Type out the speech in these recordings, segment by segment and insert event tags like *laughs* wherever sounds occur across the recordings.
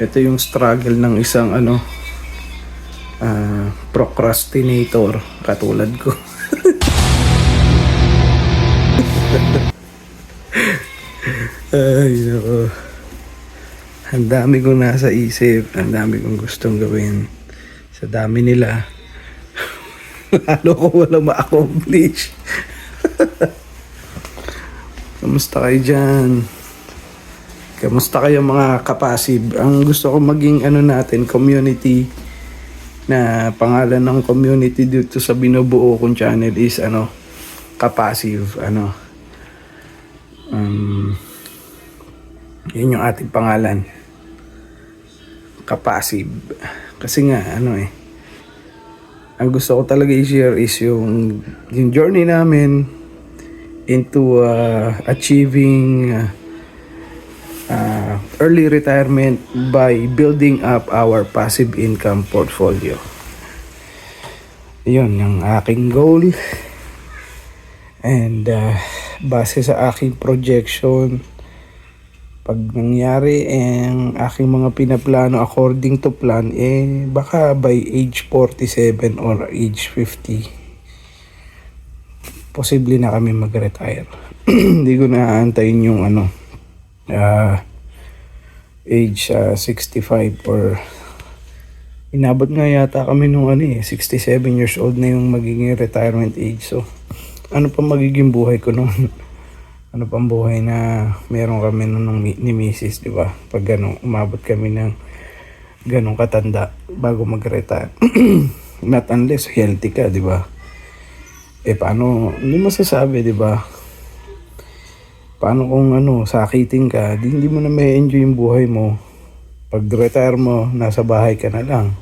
Ito yung struggle ng isang ano ah, procrastinator katulad ko. *laughs* Ay, nako. Ang dami kong nasa isip, ang dami kong gustong gawin. Sa dami nila, *laughs* lalo ko walang ma-accomplish. *laughs* Kamusta kayo dyan? Kamusta kayo mga kapasib? Ang gusto ko maging ano natin, community na pangalan ng community dito sa binubuo kong channel is ano, kapasive, ano. Um, yun yung ating pangalan. Kapasive. Kasi nga, ano eh, ang gusto ko talaga i-share is yung, yung journey namin into uh, achieving uh, uh, early retirement by building up our passive income portfolio. Yun, yung aking goal. And uh, base sa aking projection, pag nangyari ang aking mga pinaplano according to plan, eh baka by age 47 or age 50, posible na kami mag-retire. *clears throat* Hindi ko na aantayin yung ano, ah, age ah, 65 or inabot nga yata kami nung ano eh, 67 years old na yung magiging retirement age. So, ano pa magiging buhay ko noon? *laughs* ano pang buhay na meron kami mi- ni Mrs. di ba? Pag ano, umabot kami ng ganong katanda bago mag-retire. *clears throat* Not unless healthy ka, di ba? Eh paano, hindi masasabi, di ba? Paano kung ano, sakitin ka, di, hindi mo na may enjoy yung buhay mo. Pag retire mo, nasa bahay ka na lang.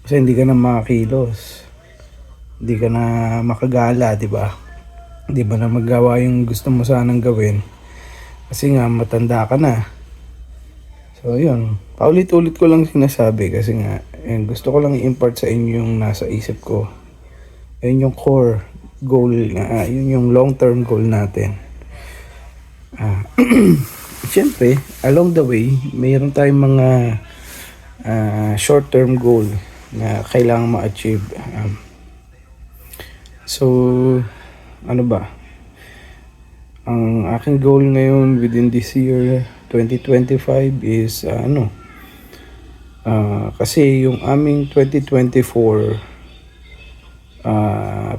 Kasi hindi ka na makakilos. Hindi ka na makagala, di ba? Hindi ba na magawa yung gusto mo sanang gawin? Kasi nga, matanda ka na. So, yun. Paulit-ulit ko lang sinasabi kasi nga, eh, gusto ko lang i-impart sa inyo yung nasa isip ko. Ayun yung core goal, nga, yun yung long-term goal natin. Ah, *clears throat* Siyempre, along the way, mayroon tayong mga ah, short-term goal na kailangan ma-achieve. Um, so, ano ba? Ang aking goal ngayon within this year, 2025 is ah, ano? Ah, kasi yung aming 2024 ah,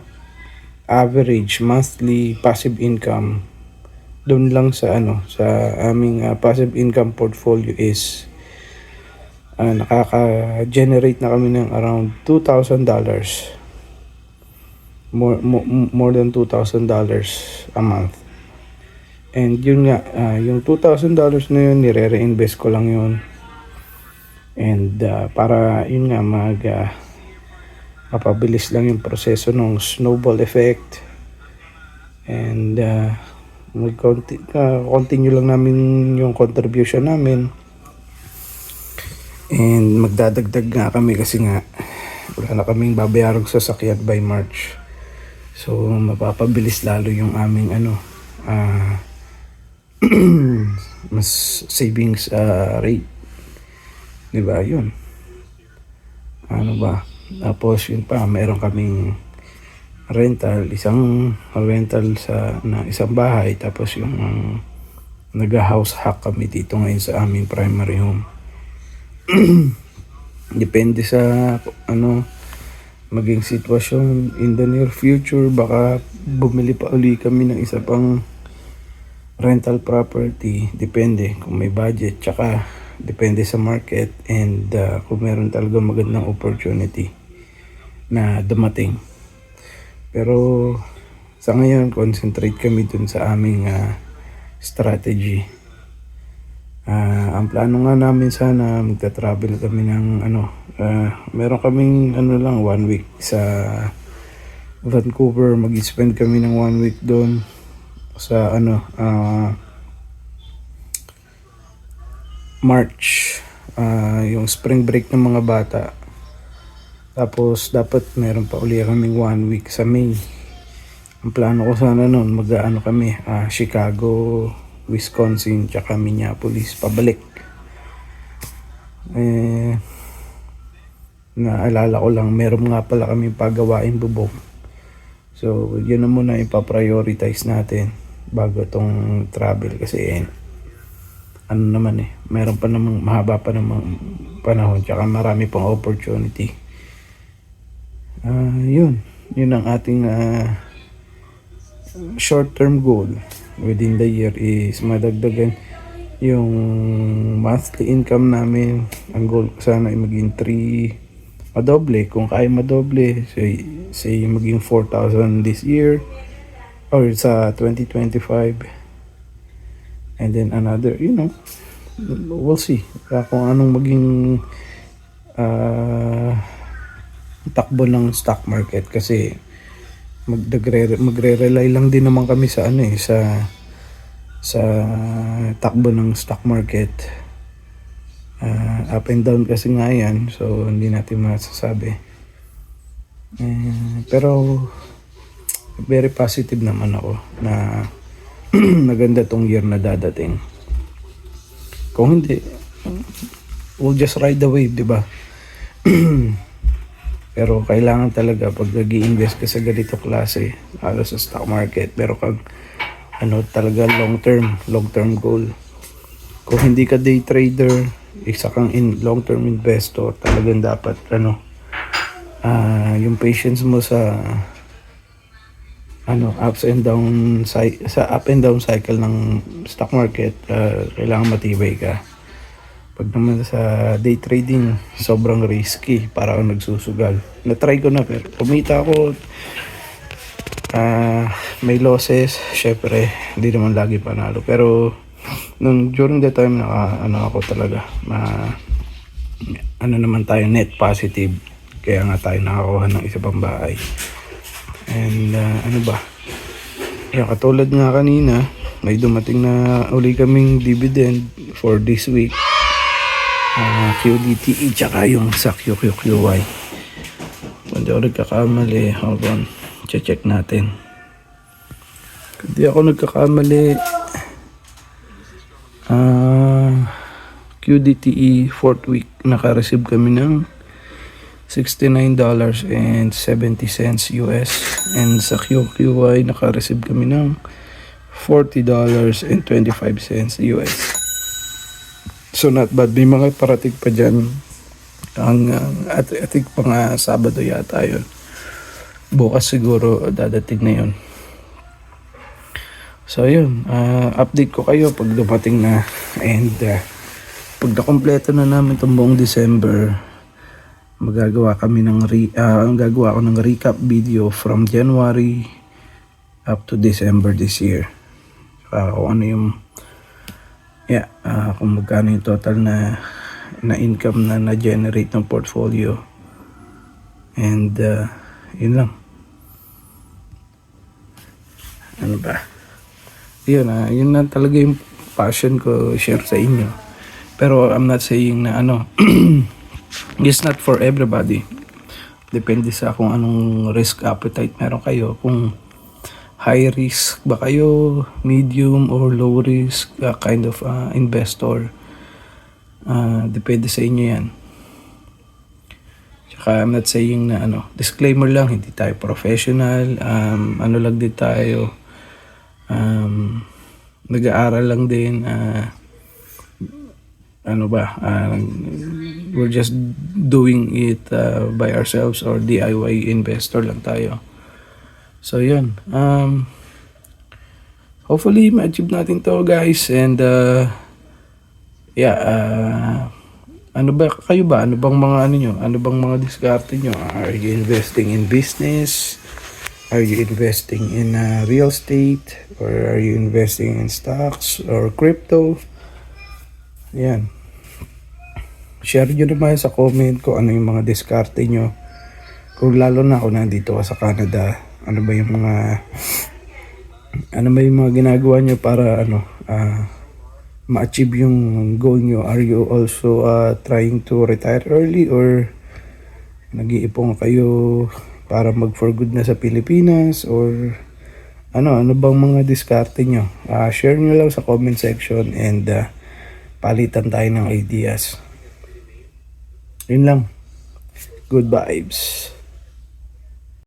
average monthly passive income doon lang sa ano sa aming ah, passive income portfolio is ah, nakaka-generate na kami ng around $2,000 more, more, more than $2,000 a month. And yun nga ah, yung $2,000 na yun nire-reinvest ko lang yun. And ah, para yun nga mag ah, mapabilis lang yung proseso ng snowball effect. And uh, mag-continue lang namin yung contribution namin. And magdadagdag nga kami kasi nga wala na kaming babayarang sasakyan by March. So mapapabilis lalo yung aming ano ah *clears throat* mas savings ah, rate. Di ba? Yun. Ano ba? Tapos yun pa meron kaming rental isang rental sa na isang bahay tapos yung um, nag-house hack kami dito ngayon sa aming primary home. *clears throat* Depende sa ano maging sitwasyon in the near future baka bumili pa uli kami ng isa pang rental property. Depende kung may budget tsaka depende sa market and uh, kung meron talaga magandang opportunity na dumating pero sa ngayon concentrate kami dun sa aming ah, strategy. Ah, ang plano nga namin sana magta-travel kami ng ano ah, meron kaming ano lang one week sa Vancouver. Mag-spend kami ng one week doon sa ano ah, March. Ah, yung spring break ng mga bata tapos dapat meron pa uli kaming one week sa May ang plano ko sana noon mag ano kami ah, Chicago Wisconsin tsaka Minneapolis pabalik Eh, naalala ko lang, meron nga pala kami pagawain bubong. So, yun na muna ipaprioritize natin bago tong travel kasi eh, ano naman eh, meron pa namang mahaba pa namang panahon tsaka marami pang opportunity. Ah, yun. Yun ang ating ah, short-term goal within the year is madagdagan yung monthly income namin. Ang goal ko sana ay maging 3 madoble. Kung kaya madoble, say, say maging 4,000 this year or sa 2025 and then another, you know, we'll see uh, kung anong maging uh, takbo ng stock market kasi magre magre-rely lang din naman kami sa ano eh sa sa takbo ng stock market uh, up and down kasi nga yan so hindi natin masasabi eh, pero very positive naman ako na *clears throat* maganda tong year na dadating. Kung hindi, we'll just ride the wave, di ba? *clears throat* pero kailangan talaga pag nag invest ka sa ganito klase, lalo sa stock market, pero kag ano talaga long term, long term goal. Kung hindi ka day trader, isa kang in long term investor, talagang dapat ano, ah yung patience mo sa ano ups and down sa up and down cycle ng stock market uh, kailangan matibay ka pag naman sa day trading sobrang risky para ako nagsusugal. Na-try ko na pero kumita ako. Ah may losses syempre hindi naman lagi panalo. Pero nung during the time naka ano ako talaga ma ano naman tayo net positive. Kaya nga tayo nakakuha ng isa pang bahay. And uh, ano ba? Yeah, katulad nga kanina, may dumating na uli kaming dividend for this week. Uh, QDTE tsaka yung sa QQQY. Kung di ako nagkakamali, hold on. Check natin. Kung ako nagkakamali, ah QDTE fourth week, naka-receive kami ng $69.70 US and sa QQY naka-receive kami ng $40.25 US so not bad. May mga parating pa dyan. Ang uh, at ating pang Sabado yata yun. Bukas siguro dadating na yun. So yun. Uh, update ko kayo pag dumating na. And uh, pag nakompleto na namin itong buong December magagawa kami ng re, uh, ang gagawa ko ng recap video from January up to December this year. Uh, ano yung yeah, uh, kung magkano yung total na na income na na-generate ng portfolio. And uh, yun lang. Ano ba? Yun, uh, yun na talaga yung passion ko share sa inyo. Pero I'm not saying na ano *clears throat* It's not for everybody. Depende sa kung anong risk appetite meron kayo. Kung high risk ba kayo, medium or low risk uh, kind of uh, investor. Uh, depende sa inyo yan. Tsaka I'm not saying na ano, disclaimer lang, hindi tayo professional, um, ano lang din tayo, um, nag-aaral lang din, uh, ano ba, uh, we're just doing it uh, by ourselves or DIY investor lang tayo. So yun. Um, hopefully ma-achieve natin to guys and uh, yeah, uh, ano ba kayo ba? Ano bang mga ano nyo? Ano bang mga diskarte nyo? Are you investing in business? Are you investing in uh, real estate? Or are you investing in stocks or crypto? Yan share nyo naman sa comment ko ano yung mga diskarte nyo. Kung lalo na ako nandito ka sa Canada, ano ba yung mga ano ba yung mga ginagawa nyo para ano uh, ma-achieve yung goal nyo? Are you also uh, trying to retire early or nag-iipon kayo para mag for good na sa Pilipinas or ano ano bang mga diskarte nyo? Uh, share nyo lang sa comment section and uh, palitan tayo ng ideas. Yun lang. Good vibes.